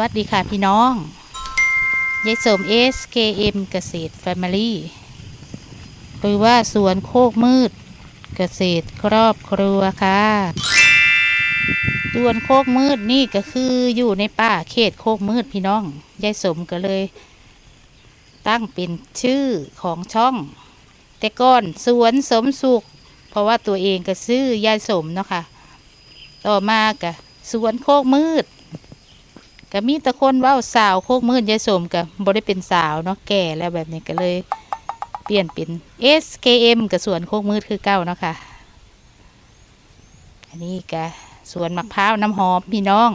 วัสดีค่ะพี่น้องยายสม SKM เกษตร Family หรือว่าสวนโคกมืด เกษตรครอบครัวค่ะสวนโคกมืดนี่ก็คืออยู่ในป่าเขตโคกมืดพี่น้องยายสมก็เลย ตั้งเป็นชื่อของช่อง แต่ก่อนสวนสมสุข เพราะว่าตัวเองก็ซื้อยายสมเนาะค่ะต่อมาก็สวนโคกมืด ก็มีแต่คนว่าสาวโคกมืดยายสมกับบ่ได้เป็นสาวเนาะแก่แล้วแบบนี้ก็เลย เปลี่ยนเป็น SKM กับสวนโคกมืดคือเก้าเนาะค่ะ อันนี้ก็สวนมะพร้าวน้ำหอมพี่น้อง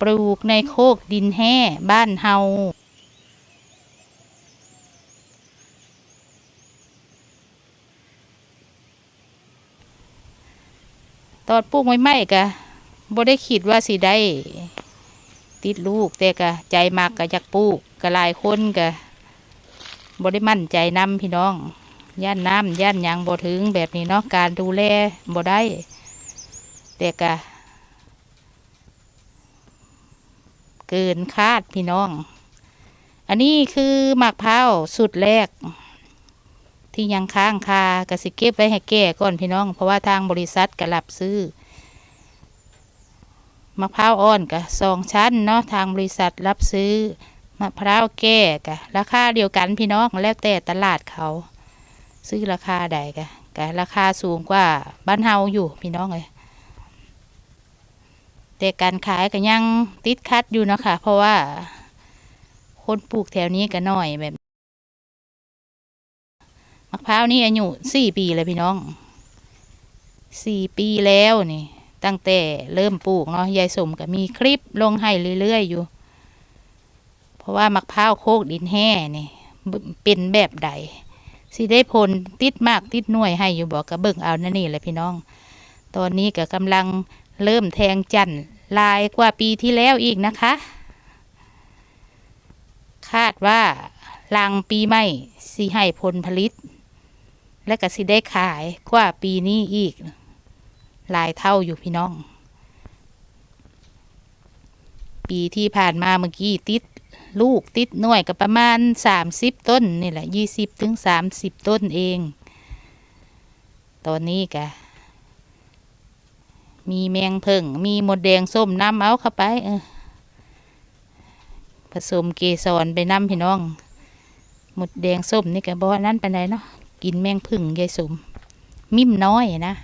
ปลูกในโคกดินแห่บ้านเฮาตอนปลูกไม่ไหม่ๆกะบ่ได้คิดว่าสิได้ ติดลูก แต่กะใจมากกะอยากปลูกกะหลายคนกะบ่ได้มั่นใจน้ำพี่น้อง ย่านน้ำย่านยังบ่ถึงแบบนี้เนาะการดูแลบ่ได้ แต่กะเกินคาดพี่น้อง อันนี้คือหมะพร้าสุดแรก ที่ยังค้างคากระสิเก็บไว้ให้แก่ก่อนพี่น้อง เพราะว่าทางบริษัทก็รับซื้อ มะพร้าวอ่อนกะสองชั้นเนาะทางบริษัทรับซื้อมะพร้าวแก่กะราคาเดียวกันพี่น้องแล้วแต่ตลาดเขา ซื้อราคาใดกะกะราคาสูงกว่าบ้านเฮาอยู่พี่น้องเลยแต่การขายก็ยังติดคัดอยู่เนาะค่ะเพราะว่าคนปลูกแถวนี้ก็น้อยแบบมะพร้าวนี่อายุสี่ปีเลยพี่น้องสี่ปีแล้วนี่ ตั้งแต่เริ่มปลูกเนาะยายสมก็มีคลิปลงให้เรื่อยๆอยู่ เพราะว่ามะพร้าวโคกดินแห่นี่เป็นแบบใดสิได้ผลติดมากติดหน่วยให้อยู่บอกกระเบิ่งเอานั่นนี่แหละพี่น้อง ตอนนี้ก็กำลังเริ่มแทงจันทร์ลายกว่าปีที่แล้วอีกนะคะ คาดว่าลังปีใหม่สิให้ผลผลิต และก็สิได้ขายกว่าปีนี้อีก หลายเท่าอยู่พี่น้อง ปีที่ผ่านมาเมื่อกี้ติดลูกติดหน่วยก็ประมาณสามสิบต้นนี่แหละยี่สิบถึงสามสิบต้นเอง ตอนนี้ก็มีแมงเพิ่งมีหมดแดงส้มน้ำเอาเข้าไป เออ ผสมเกสรไปน้ำพี่น้อง หมดแดงส้มนี่ก็บ่นั้นไปไหนเนาะ กินแมงผึ่งยายสม มิ่มน้อยนะ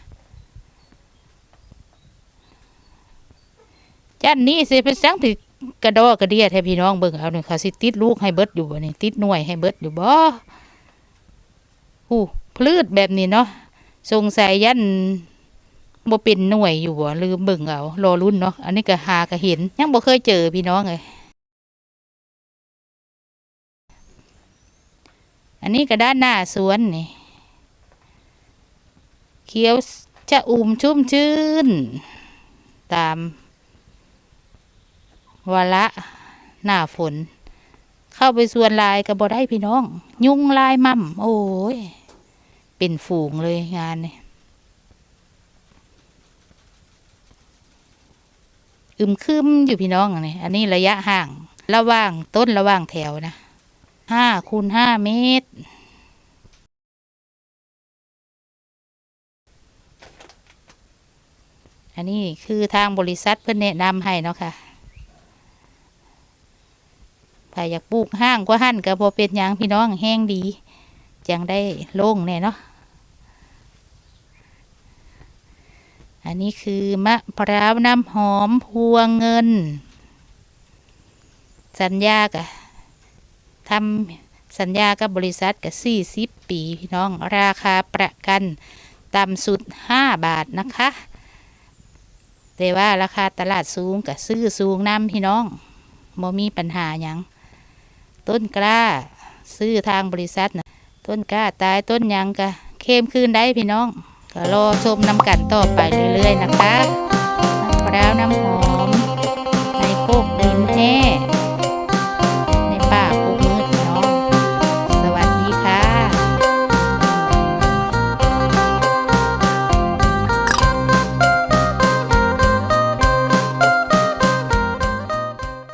จันนี้สิเป็นสังถึกกระดอกระเดียแท้พี่น้องเบิ่งเอาหนึ่งเขาสิติดลูกให้เบิดอยู่บ่นี่ติดหน่วยให้เบิดอยู่บ่หูพลืดแบบนี้เนาะสงสัยยันบ่เป็นหน่วยอยู่บ่ลืมเบิ่งเอารอรุ่นเนาะอันนี้ก็หาก็เห็น ยังบ่เคยเจอพี่น้องเลยอันนี้ก็ด้านหน้าสวนนี่เขียวจะอุ่มชุ่มชื่น ตาม วาระหน้าฝน เข้าไปส่วนลายก็บ่ได้พี่น้อง ยุงลายมั่มโอ้ย เป็นฝูงเลยงานนี่อึมครึมอยู่พี่น้องนนี้อันนี้ระยะห่าง ระหว่างต้นระหว่างแถวนะห้าคูณห้าเมตร อันนี้คือทางบริษัทเพื่อนแนะนำให้เนาะค่ะ ถ้าอยากปลูกห้างก็หั่นก็พอเป็นยังพี่น้องแห้งดีจังได้โล่งแน่เนาะอันนี้คือมะพร้าวน้ำหอมพวงเงิน สัญญากะทำสัญญากับบริษัทกับ40ปีพี่น้องราคาประกันต่ำสุด5บาทนะคะ แต่ว่าราคาตลาดสูงกับซื้อสูงน้ำพี่น้องบ่มีปัญหาหยัง ต้นกล้า ซื้อทางบริษัทนะต้นกล้าตายต้นยังกะเข้มคืนได้พี่น้อง ก็รอชมนำกันต่อไปเรื่อยๆนะคะ